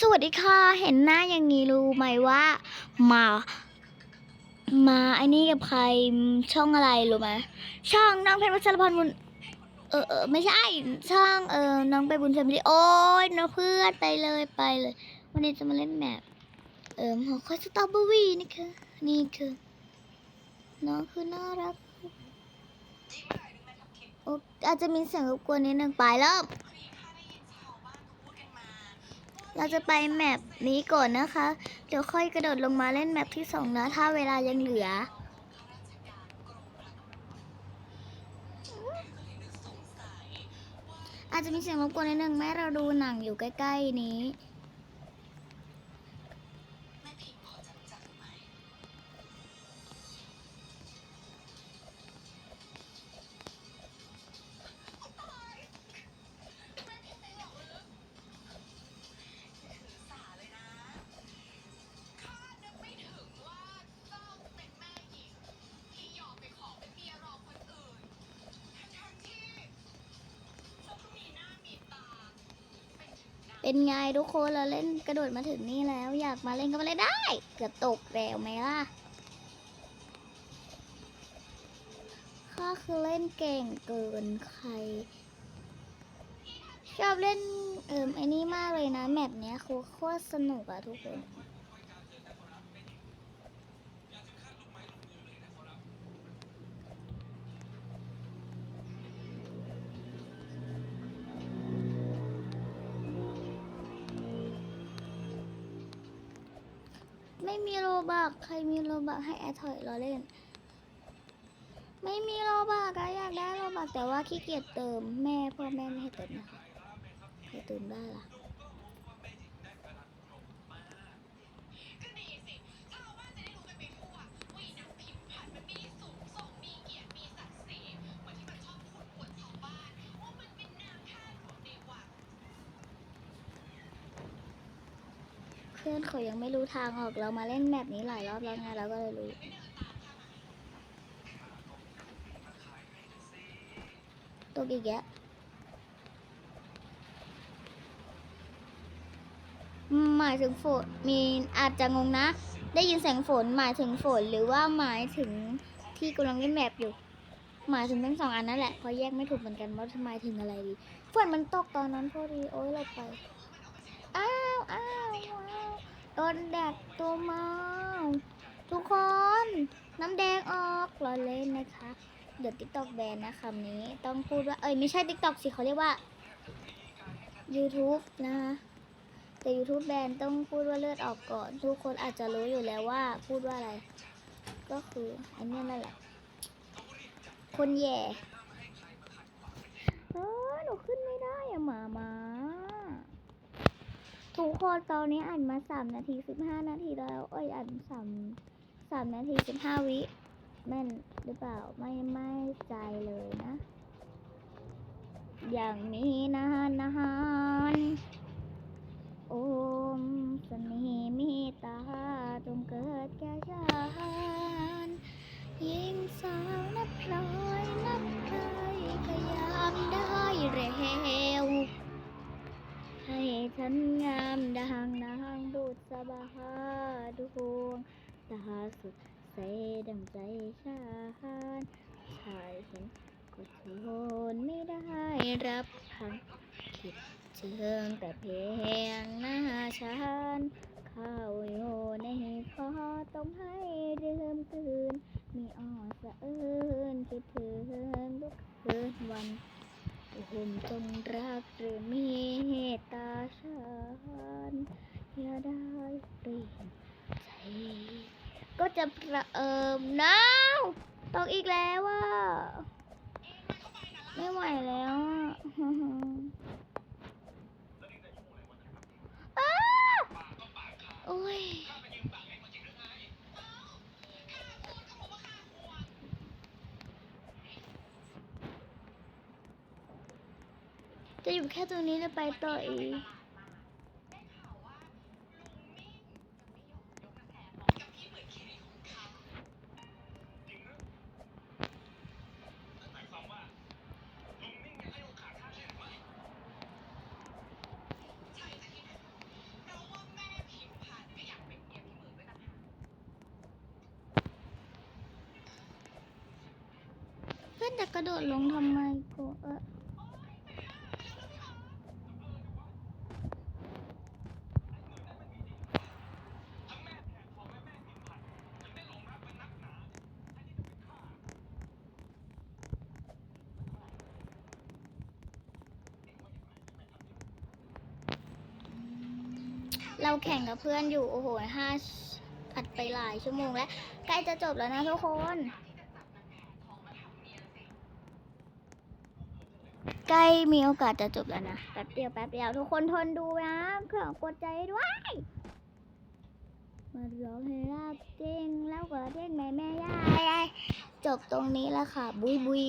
สวัสดีค่ะ เห็นหน้าอย่างนี้รู้ไหมว่า มา มาไอ้นี่กับใครช่องอะไรรู้ไหมช่องน้องเพชรวัชรพรบุญเออเออไม่ใช่ช่องเออน้องไปบุญเฟมิลี่โอ้ยน้องเพื่อนไปเลยไปเลย วันนี้จะมาเล่นแมปเออหอคอยสตรอเบอรี่นี่คือนี่คือ น้องคือน่ารักโอ้อาจจะมีเสียงรบกวนนิดนึงไปแล้ว เราจะไปแมปนี้ก่อนนะคะ เดี๋ยวค่อยกระโดดลงมาเล่นแมปที่สองนะ ถ้าเวลายังเหลือ อาจจะมีเสียงรบกวนนิดนึงแม่เราดูหนังอยู่ใกล้ ๆ นี้ เป็นไงทุกคนเราเล่นกระโดดมาถึงนี่แล้ว อยากมาเล่นก็มาเล่นได้ เกือบตกแล้วไหมล่ะข้าคือเล่นเก่งเกินใคร ชอบเล่นเอิมไอ้นี่มากเลยนะแมปเนี้ยโคโคตรสนุกอะทุกคน ไม่มีโลบักใครมีโลบักให้แอดถอยรอเล่น ไม่มีโลบักอะอยากได้โลบักแต่ว่าขี้เกียจเติมแม่พ่อแม่ไม่ให้เติมนะคะใครเติมได้ล่ะ พื่อนเขายังไม่รู้ทางออกเรามาเล่นแมปนี้หลายรอบแล้วไงเราก็เลยรู้ตกอีกแล้วหมายถึงฝนมีอาจจะงงนะ ได้ยินเสียงฝนหมายถึงฝนหรือว่าหมายถึงที่กำลังเล่นแมปอยู่ หมายถึงทั้งสองอันนั่นแหละเพราะแยกไม่ถูกเหมือนกันว่าทำไมถึงอะไรดีฝนมันตกตอนนั้นพอดีโอ๊ยเราไปอ้าวอ้าวอ้าว โดนแดดตัวเมาทุกคนน้ำแดงออกราเล่นนะคะ เดี๋ยวติ๊กตอกแบนนะคำนี้ต้องพูดว่า เอ้ยไม่ใช่ติ๊กตอกสิเขาเรียกว่า YouTube นะคะแต่ YouTube แบนต้องพูดว่าเลือดออกก่อน ทุกคนอาจจะรู้อยู่แล้วว่าพูดว่าอะไร ก็คืออันนี้นั่นแหละ คนแย่เออหนูขึ้นไม่ได้อะหมามา ทุกคนตอนนี้อ่านมาสามนาทีสิบห้านาทีแล้ว เอ้ยอ่านสามสามนาทีสิบห้าวิแม่นหรือเปล่าไม่ไม่ใจเลยนะ อย่างนี้นะฮะนะฮะโอมสน่ ฉันงามดังนางบุษบาดวงตาสุดใสดังใจชานชายเห็นก็ทนไม่ได้รับพันคิดเชิงแต่เพียงหน้าฉันเข้าอยู่ในคอต้องให้เรื่กลืน มีอ้อสะอื้นคิดถึงทุกคืนวัน ผมจงรักหรือเมตตาฉันอย่าได้ เปลี่ยนใจก็จะประเอิมนาวตกอีกแล้วอะไม่ไหวแล้วอะอ้าโอ้ยจะอยู่แค่ตรงนี้แล้วไปต่ออีก จะกระโดดลงทำไมกูเออเราแข่งกับเพื่อนอยู่ โอ้โหห้าอัดไปหลายชั่วโมงแล้ว ใกล้จะจบแล้วนะทุกคน ใกล้มีโอกาสจะจบแล้วนะ แป๊บเดียวแป๊บเดียวทุกคนทนดูนะขอกดใจด้วย มาร้องให้ราบเจ้งแล้วก็เจ้งแม่แม่ย่ายจบตรงนี้แล้วค่ะ บุยบุย